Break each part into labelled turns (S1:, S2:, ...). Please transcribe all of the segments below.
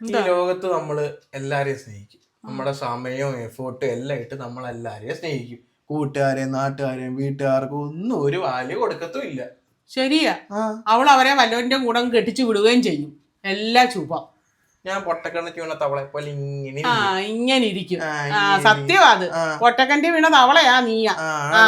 S1: ഈ ലോകത്ത് നമ്മൾ എല്ലാരെയും സ്നേഹിക്കും. നമ്മുടെ സമയവും എഫേർട്ടും എല്ലാം ഇട്ട് നമ്മൾ എല്ലാരെയും സ്നേഹിക്കും. കൂട്ടുകാരെയും നാട്ടുകാരെയും വീട്ടുകാർക്കും ഒന്നും ഒരു വാല്യൂ കൊടുക്കത്തുമില്ല
S2: ശരിയാ. അവൾ അവരെ വല്ലവന്റെ കൂടെ കെട്ടിച്ചു വിടുകയും ചെയ്യും. എല്ലാ ചൂപ്പ
S1: ഞാൻ പൊട്ടക്കണ്ണത്തി വീണ തവളെ പോലെ ഇങ്ങനെ
S2: ആ ഇങ്ങനെ ഇരിക്കും. സത്യമാ അത്. പൊട്ടക്കണ്ടി വീണ തവളയാ നീയാ.
S1: ആ.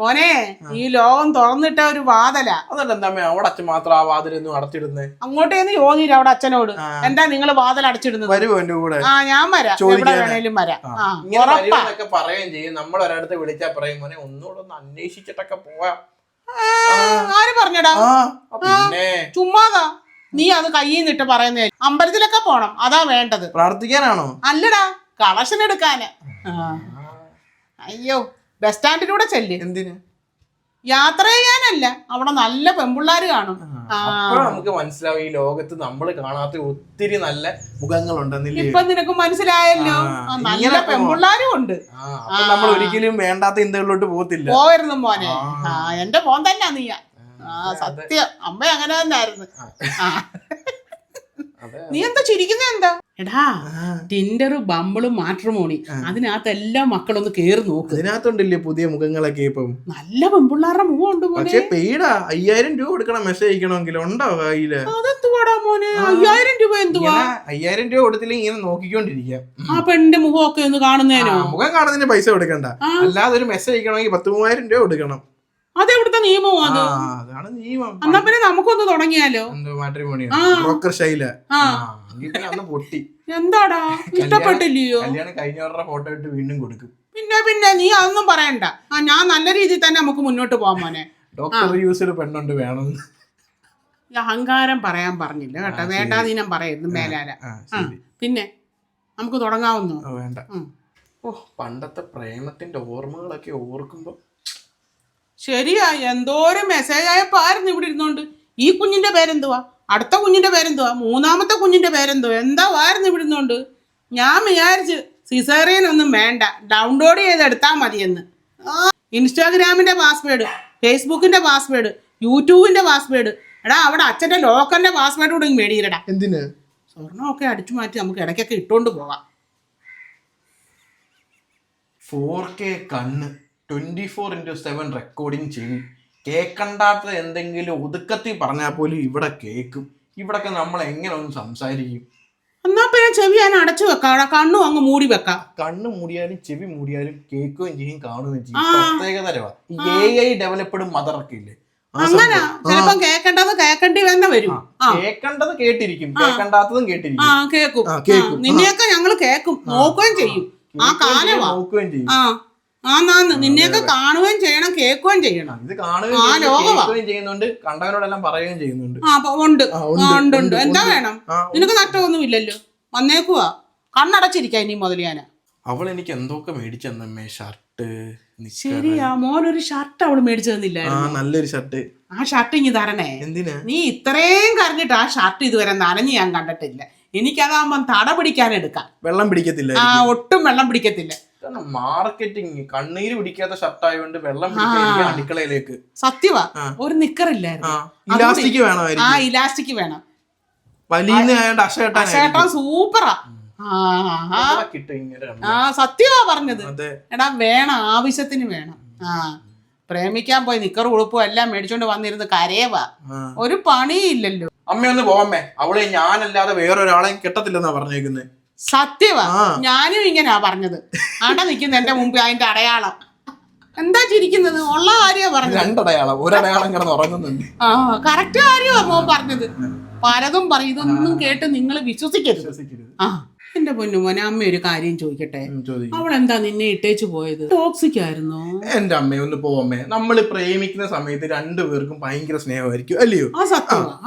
S2: മോനെ ഈ ലോകം തുറന്നിട്ട ഒരു വാതല.
S1: എന്താ അവിടെ അച്ഛൻ മാത്രം ആ വാതിലൊന്നും അടച്ചിടുന്നേ?
S2: അങ്ങോട്ടേന്ന് ചോദിച്ചില്ല അവിടെ അച്ഛനോട് എന്താ നിങ്ങൾ വാതൽ അടച്ചിടുന്നത്?
S1: വരുമോ എന്റെ കൂടെ?
S2: ആ ഞാൻ വരാം. എവിടെ. വേണേലും വരാം.
S1: ഇങ്ങനെ പറയുകയും ചെയ്യും. നമ്മൾ ഒരിടത്ത് വിളിച്ചാ പറയും മോനെ ഒന്നുകൂടെ ഒന്ന് അന്വേഷിച്ചിട്ടൊക്കെ പോവാം.
S2: ആര് പറഞ്ഞടാ? ചുമ്മാതാ. നീ അത് കയ്യിൽ നിന്നിട്ട് പറയുന്നേ. അമ്പലത്തിലൊക്കെ പോണം. അതാ വേണ്ടത്.
S1: പ്രാർത്ഥിക്കാനാണോ?
S2: അല്ലടാ കളക്ഷൻ എടുക്കാന്. അയ്യോ. ബസ് സ്റ്റാൻഡിലൂടെ ചെല്ല്.
S1: എന്തിന്?
S2: യാത്ര ചെയ്യാനല്ല. അവിടെ നല്ല പെമ്പിള്ളാര് കാണും.
S1: നമുക്ക് മനസ്സിലാവും ഈ ലോകത്ത് നമ്മൾ കാണാത്ത ഒത്തിരി നല്ല മുഖങ്ങളുണ്ടെന്നില്ലേ?
S2: ഇപ്പൊ നിനക്ക് മനസ്സിലായല്ലോ.
S1: ആ,
S2: നല്ല പെമ്പിള്ളാരും ഉണ്ട്.
S1: ആ, അപ്പൊ നമ്മൾ ഒരിക്കലും വേണ്ടാത്ത ഇന്ത്യകളിലോട്ട് പോകത്തില്ല.
S2: പോയിരുന്നു മോനെ.
S1: ആ.
S2: ആ എന്റെ മോൻ തന്നെ നീയ. ആ സത്യം. അമ്മ അങ്ങനെ തന്നെ ആയിരുന്നു ആ.
S1: അതെ.
S2: നീ എന്താ ചിരിക്കുന്ന എന്താ? എടാ ടിൻഡർ ബമ്പിളും മാട്രിമോണി അതിനകത്ത് എല്ലാ മക്കളൊന്ന് കേറി നോക്ക്.
S1: അതിനകത്തുണ്ടല്ലേ പുതിയ മുഖങ്ങളൊക്കെ ഇപ്പം?
S2: നല്ല പെമ്പിള്ളാരുടെ മുഖം ഉണ്ട്
S1: പക്ഷെ പെയ്ഡാ അയ്യായിരം രൂപ കൊടുക്കണം മെസ്സേജ് അയക്കണമെങ്കിൽ. ഉണ്ടോ കയ്യിൽ?
S2: അതെന്തുവാടാ മോനെ? അയ്യായിരം രൂപ എന്തുവാ?
S1: അയ്യായിരം രൂപ കൊടുത്തില്ലെങ്കിൽ ഇങ്ങനെ നോക്കിക്കൊണ്ടിരിക്കാം.
S2: ആ പെണ്ണിന്റെ മുഖമൊക്കെ ഒന്ന്
S1: കാണുന്നതിനോ മുഖം കാണുന്നതിന് പൈസ കൊടുക്കണ്ട. അല്ലാതെ ഒരു മെസ്സേജ് അയക്കണമെങ്കിൽ പത്ത് മൂവായിരം രൂപ കൊടുക്കണം.
S2: നിയമവും അത്?
S1: അതാണ് നിയമം.
S2: എന്നാ പിന്നെ നമുക്കൊന്ന് തുടങ്ങിയാലോ?
S1: മാട്രിമോണി. ബ്രോക്കർ ശൈല.
S2: ആ.
S1: അന്ന് പൊട്ടി.
S2: എന്താടാ? ഇഷ്ടപ്പെട്ടില്ലയോ?
S1: കല്യാണം കഴിഞ്ഞവരുടെ ഫോട്ടോ ഇട്ട് വീണ്ടും കൊടുക്കും.
S2: പിന്നെ പിന്നെ നീ അതൊന്നും പറയണ്ട. ആ ഞാൻ നല്ല രീതിയിൽ തന്നെ നമുക്ക് മുന്നോട്ട് പോവാൻ മോനെ.
S1: ഡോക്ടർ യൂസർ പെണ്ണുണ്ട്
S2: വേണം. അഹങ്കാരം പറയാൻ പറഞ്ഞില്ല കേട്ടോ. വേണ്ടാതീനം നീ
S1: ഞാൻ
S2: പറയുന്നു
S1: മേലാല
S2: പിന്നെ നമുക്ക് തുടങ്ങാവുന്നു?
S1: വേണ്ട. ഓ പണ്ടത്തെ പ്രേമത്തിന്റെ ഓർമ്മകളൊക്കെ ഓർക്കുമ്പോ
S2: ശരിയാ എന്തോരം മെസ്സേജ് ആയപ്പോ ആയിരുന്നു ഇവിടെ ഇരുന്നോണ്ട്? ഈ കുഞ്ഞിന്റെ പേരെന്തുവാ? അടുത്ത കുഞ്ഞിന്റെ പേരെന്തുവാ? മൂന്നാമത്തെ കുഞ്ഞിന്റെ പേരെന്തുവാ? എന്താ ആയിരുന്നു ഇവിടെ ഇരുന്നോണ്ട്? ഞാൻ വിചാരിച്ച് സിസേറിയൻ ഒന്നും വേണ്ട. ഡൗൺലോഡ് ചെയ്ത് എടുത്താൽ മതിയെന്ന്. ഇൻസ്റ്റാഗ്രാമിന്റെ പാസ്വേഡ് ഫേസ്ബുക്കിന്റെ പാസ്വേഡ് യൂട്യൂബിന്റെ പാസ്വേഡ് എടാ അവിടെ അച്ഛന്റെ ലോക്കറിന്റെ പാസ്വേഡ് കൂടെ മേടിയിരടാ
S1: എന്തിന്?
S2: സ്വർണമൊക്കെ അടിച്ചു മാറ്റി നമുക്ക് ഇടയ്ക്കൊക്കെ ഇട്ടുകൊണ്ട് പോകാം
S1: ഫോർ കെ കണ്ണ്. Twenty four into seven recording ചെയ്യും. കേൾക്കണ്ടാത്ത എന്തെങ്കിലും ഒതുക്കത്തിൽ പറഞ്ഞാൽ പോലും ഇവിടെ കേക്കും. ഇവിടൊക്കെ നമ്മൾ എങ്ങനെ ഒന്ന് സംസാരിക്കും?
S2: എന്നാ പിന്നെ ചെവി ഞാൻ അടച്ചു വെക്കാം അവിടെ കണ്ണും അങ്ങ് മൂടി വെക്കാം.
S1: കണ്ണ് മൂടിയാലും ചെവി മൂടിയാലും കേൾക്കുകയും ചെയ്യും കാണുകയും ചെയ്യും. പ്രത്യേകതരവാ എ ഐ ഡെവലപ്ഡ് മദറൊക്കെ ഇല്ലേ?
S2: അങ്ങനെ.
S1: സംഭവം.
S2: ചിലപ്പം കേക്കേണ്ടത് കേക്കേണ്ടി വരും.
S1: കേട്ടിരിക്കും.
S2: കേക്കണ്ടാത്തതും
S1: കേട്ടിരിക്കും.
S2: കേക്കും. നിന്നെയൊക്കെ ഞങ്ങൾ കേക്കും. നോക്കുകയും ചെയ്യും. ആ കാലം
S1: നോക്കുകയും ചെയ്യും
S2: ആന്നാന്ന് നിന്നെയൊക്കെ കാണുകയും ചെയ്യണം കേൾക്കുകയും ചെയ്യണം.
S1: ഇത്
S2: ആ, ലോകമാ.
S1: കേൾക്കുകയും ചെയ്യുന്നുണ്ട് കണ്ടവരോടെല്ലാം പറയുകയും ചെയ്യുന്നുണ്ട്.
S2: ആ അപ്പൊ ഉണ്ട്.
S1: ആ,
S2: ആ,
S1: ഉണ്ട്,
S2: ഉണ്ട് എന്താ വേണം?
S1: ആ,
S2: നിനക്ക് നഷ്ടമൊന്നും ഇല്ലല്ലോ വന്നേക്കുവാ. കണ്ണടച്ചിരിക്കാം ഇനി മുതൽ ഞാൻ
S1: അവൾ എനിക്ക് എന്തൊക്കെ മേടിച്ചെന്നമ്മേ ഷർട്ട്
S2: ശരിയാ മോനൊരു ഷർട്ട് അവൾ മേടിച്ചു
S1: ആ
S2: തന്നില്ലായിരുന്നു
S1: നല്ലൊരു ഷർട്ട്.
S2: ആ ഷർട്ട് ഇനി തരണേ.
S1: എന്തിനാ?
S2: നീ ഇത്രയും കരഞ്ഞിട്ട് ആ ഷർട്ട് ഇതുവരെ നനഞ്ഞ് ഞാൻ കണ്ടിട്ടില്ല. എനിക്കതാകുമ്പം തട പിടിക്കാൻ എടുക്കാം.
S1: വെള്ളം പിടിക്കത്തില്ല
S2: ആ ഒട്ടും വെള്ളം പിടിക്കത്തില്ല.
S1: മാർക്കറ്റിംഗ് കണ്ണീര് പിടിക്കാത്ത ഷർട്ട് ആയതുകൊണ്ട് വെള്ളം പിടിക്കാൻ അടുക്കളയിലേക്ക്.
S2: സത്യവാ. ഒരു
S1: ആ.
S2: നിക്കറില്ലായിരുന്നു
S1: ഇലാസ്റ്റിക്
S2: ആ
S1: വേണമായിരിക്കും
S2: ഇലാസ്റ്റിക് വേണം.
S1: വലിയ
S2: സൂപ്പറാ. ആ ആ, ആ സത്യവാ പറഞ്ഞത്. എടാ വേണം ആവശ്യത്തിന് വേണം. ആ. പ്രേമിക്കാൻ പോയി നിക്കർ ഉളുപ്പും എല്ലാം മേടിച്ചോണ്ട് വന്നിരുന്ന് കരയവാ.
S1: ആ.
S2: ഒരു പണിയില്ലല്ലോ.
S1: അമ്മയൊന്ന് പോവാമേ അവളെ ഞാനല്ലാതെ വേറൊരാളെയും കിട്ടത്തില്ലെന്നാ പറഞ്ഞേക്കുന്നത്
S2: സത്യവാ. ഞാനും ഇങ്ങനെയാ പറഞ്ഞത്. അട നിൽക്കുന്ന എന്റെ മുമ്പിൽ അതിന്റെ അടയാളം. എന്താ ചിരിക്കുന്നത്? ഉള്ള കാര്യമാ പറഞ്ഞത്.
S1: രണ്ടടയാളം. ഒരടയാളം കിടന്ന് ഉറങ്ങുന്നുണ്ട്.
S2: ആ കറക്റ്റ് കാര്യമാ മോൻ പറഞ്ഞത്. പലതും പറയും ഇതൊന്നും കേട്ട് നിങ്ങൾ വിശ്വസിക്കരുത്. ആ. എന്റെ പൊന്നു മോനെ അമ്മ ഒരു കാര്യം ചോദിക്കട്ടെ? അവൾ എന്താ നിന്നെ ഇട്ടേച്ച് പോയത്? ടോക്സിക് ആയിരുന്നോ?
S1: എന്റെ അമ്മ ഒന്ന് പോവമ്മേ നമ്മൾ പ്രേമിക്കുന്ന സമയത്ത് രണ്ടുപേർക്കും ഭയങ്കര സ്നേഹമായിരിക്കും അല്ലയോ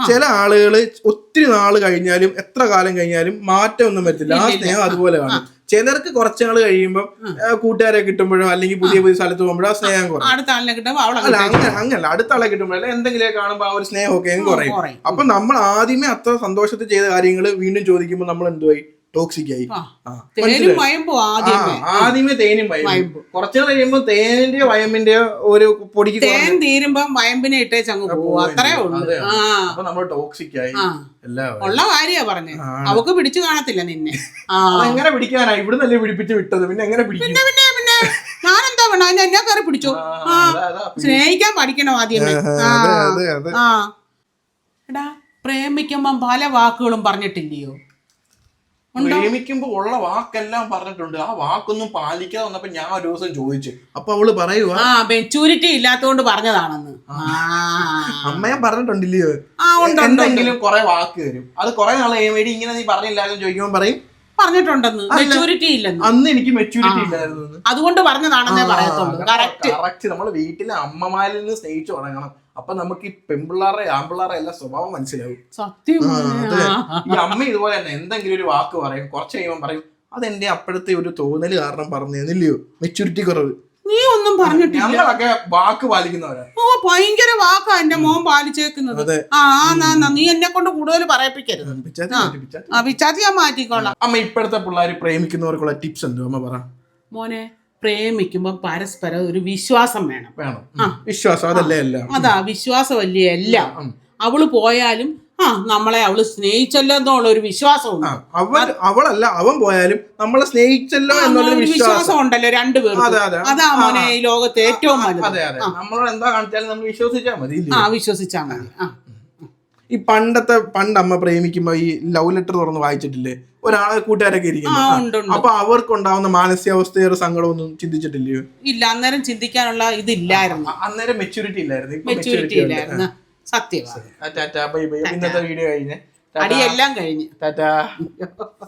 S1: ചില ആളുകൾ ഒത്തിരി നാൾ കഴിഞ്ഞാലും എത്ര കാലം കഴിഞ്ഞാലും മാറ്റം ഒന്നും വരത്തില്ല. ആ സ്നേഹം അതുപോലെ കാണും ചിലർക്ക് കുറച്ച് നാൾ കഴിയുമ്പോൾ കൂട്ടുകാരെ കിട്ടുമ്പോഴോ അല്ലെങ്കിൽ പുതിയ പുതിയ സ്ഥലത്ത് പോകുമ്പോഴോ ആ സ്നേഹം കുറയും. അല്ല അങ്ങനെ അങ്ങനല്ല. അടുത്ത ആളെ കിട്ടുമ്പോഴല്ല എന്തെങ്കിലും കാണുമ്പോൾ ആ ഒരു സ്നേഹമൊക്കെ കുറയും.
S2: കുറയും.
S1: അപ്പൊ നമ്മൾ ആദ്യമേ അത്ര സന്തോഷത്തിൽ ചെയ്ത കാര്യങ്ങൾ വീണ്ടും ചോദിക്കുമ്പോൾ നമ്മൾ എന്തുവായി? ടോക്സിക് ആയി.
S2: തേനും വയമ്പോ ആദ്യമേ.
S1: തേനും വയമ്പും. കുറച്ചു കഴിയുമ്പോ തേനിന്റെ വയമ്പിന്റെ ഒരു പൊടിക്ക്
S2: തേൻ തീരുമ്പോ വയമ്പിനെ ഇട്ടേച്ച് അങ്ങ് പോകും അത്രേ ഉള്ളൂ.
S1: അപ്പൊ നമ്മൾ ടോക്സിക് ആയി
S2: ഉള്ള കാര്യ പറഞ്ഞേ. അവക്ക് പിടിച്ചു കാണത്തില്ല നിന്നെ.
S1: എങ്ങനെ പിടിക്കാനാ? ഇവിടുന്നല്ലേ പിടിപ്പിച്ച് വിട്ടത്. പിന്നെ എങ്ങനെ പിടിക്കും?
S2: പിന്നെ പിന്നെ ഞാനെന്താ വേണം അതിന് എന്നെ കയറി പിടിച്ചു?
S1: ആ.
S2: സ്നേഹിക്കാൻ പഠിക്കണം ആദ്യമേ. ആ. എടാ പ്രേമിക്കുമ്പം പല വാക്കുകളും പറഞ്ഞിട്ടില്ലയോ?
S1: പ്രേമിക്കുമ്പോ ഉള്ള വാക്കെല്ലാം പറഞ്ഞിട്ടുണ്ട്. ആ വാക്കൊന്നും പാലിക്കാതെ വന്നപ്പോ ഞാൻ ഒരു ദിവസം ചോദിച്ചു. അപ്പൊ അവൾ പറയുക
S2: ആ മെച്ചൂരിറ്റി ഇല്ലാത്തോണ്ട് പറഞ്ഞതാണെന്ന്. ആ.
S1: അമ്മയെ പറഞ്ഞിട്ടുണ്ടില്ലയോ?
S2: ആ ഉണ്ട് ഉണ്ട്
S1: എന്തെങ്കിലും കുറെ വാക്ക് വരും. അത് കുറെ നാളെ കഴിയുമ്പോൾ ഇങ്ങനെ നീ പറഞ്ഞില്ലായിരുന്നു ചോദിക്കുമ്പോൾ പറയും?
S2: പറഞ്ഞിട്ടുണ്ടെന്ന്. മെച്ചൂരിറ്റി ഇല്ലെന്ന്.
S1: അന്ന് എനിക്ക് മെച്ചൂരിറ്റി ഇല്ലായിരുന്നു.
S2: അതുകൊണ്ട് പറഞ്ഞതാണെന്നേ പറയത്തുള്ളൂ. കറക്റ്റ്
S1: കറക്റ്റ് നമ്മൾ വീട്ടിലെ അമ്മമാരിൽ നിന്ന് സ്നേഹിച്ചു തുടങ്ങണം. അപ്പൊ നമുക്ക് ഈ പെമ്പിള്ളാറെ ആമ്പിള്ളാറെ എല്ലാം സ്വഭാവം മനസ്സിലാവും.
S2: സത്യം.
S1: ഈ അമ്മ ഇതുപോലെ തന്നെ എന്തെങ്കിലും ഒരു വാക്ക് പറയും കുറച്ച് കഴിയുമ്പോൾ പറയും അതെന്റെ അപ്പോഴത്തെ ഒരു തോന്നൽ കാരണം പറഞ്ഞില്ലയോ മെച്ചൂരിറ്റി കുറവ്.
S2: നീ ഒന്നും പറഞ്ഞിട്ടില്ല.
S1: ഞങ്ങളൊക്കെ വാക്ക് പാലിക്കുന്നവരാ.
S2: ഓ ഭയങ്കര വാക്കാ എന്റെ മോൻ പാലിച്ചേക്കുന്നത്. ആ ആ, നാ, എന്നെ കൊണ്ട് കൂടുതൽ പറയിപ്പിക്കരുത്.
S1: പിച്ചാത്തി
S2: ഞാൻ മാറ്റിക്കോളാം.
S1: അമ്മ ഇപ്പോഴത്തെ പിള്ളേർ പ്രേമിക്കുന്നവർക്കുള്ള ടിപ്സ് എന്തോ അമ്മ പറ.
S2: മോനെ പ്രേമിക്കുമ്പോ പരസ്പരം ഒരു വിശ്വാസം വേണം.
S1: വേണം. വിശ്വാസം അതല്ലേ എല്ലാം?
S2: അതാ വിശ്വാസമല്ലേ എല്ലാം. അവൾ പോയാലും ആ നമ്മളെ അവൾ സ്നേഹിച്ചല്ലോ എന്നുള്ള ഒരു
S1: അവൻ അവളല്ല അവൻ പോയാലും നമ്മളെ സ്നേഹിച്ചല്ലോ
S2: എന്നുള്ള
S1: വിശ്വാസം.
S2: വിശ്വാസം ഉണ്ടല്ലോ രണ്ടുപേരും
S1: അതെ,
S2: മോനെ ഈ ലോകത്തെ ഏറ്റവും
S1: നമ്മളോട് എന്താ കാണിച്ചാലും നമ്മൾ വിശ്വസിച്ചാൽ മതി?
S2: ആ വിശ്വസിച്ചാൽ മതി. ആ.
S1: ഈ പണ്ടത്തെ പണ്ട് അമ്മ പ്രേമിക്കുമ്പോ ഈ ലവ് ലെറ്റർ തുറന്ന് വായിച്ചിട്ടില്ലേ? ഒരാളെ കൂട്ടുകാരൊക്കെ ഇരിക്കുന്നു. അപ്പൊ അവർക്കുണ്ടാവുന്ന മാനസികാവസ്ഥയുടെ സങ്കടമൊന്നും ചിന്തിച്ചിട്ടില്ലയോ?
S2: ഇല്ല അന്നേരം ചിന്തിക്കാനുള്ള ഇതില്ലായിരുന്നു.
S1: അന്നേരം മെച്ചൂരിറ്റി ഇല്ലായിരുന്നു.
S2: മെച്ചൂരിറ്റി ഇല്ലായിരുന്നു.
S1: Tata bye bye. ഇന്നത്തെ വീഡിയോ കഴിഞ്ഞ്.
S2: അടിയെല്ലാം കഴിഞ്ഞ്.
S1: ടാറ്റാ.